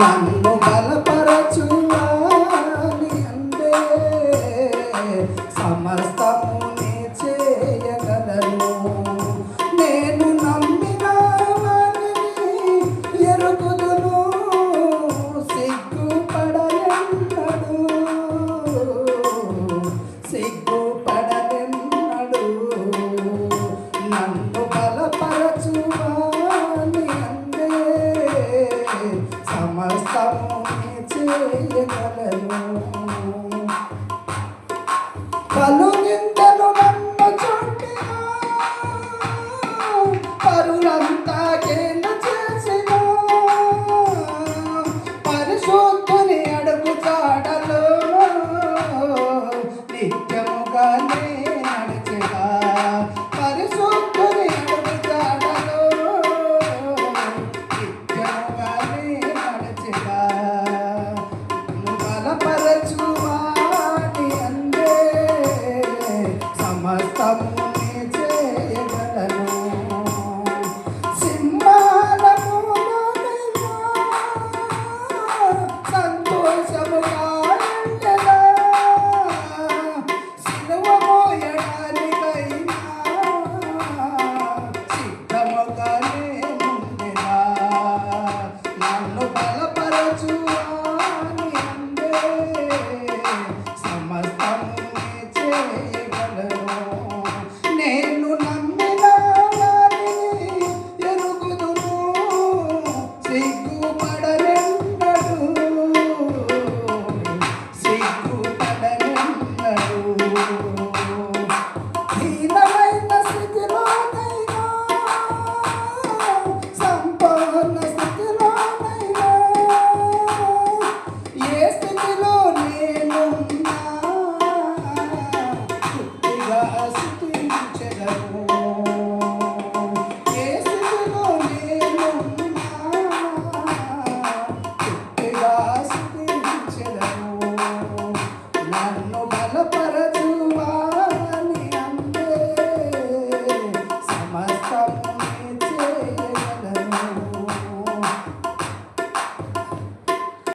నన్ను పలు నిందలు నన్ను చుట్టిన పరులంతా కేంద్ర చేసిన నిత్యముగానే happy?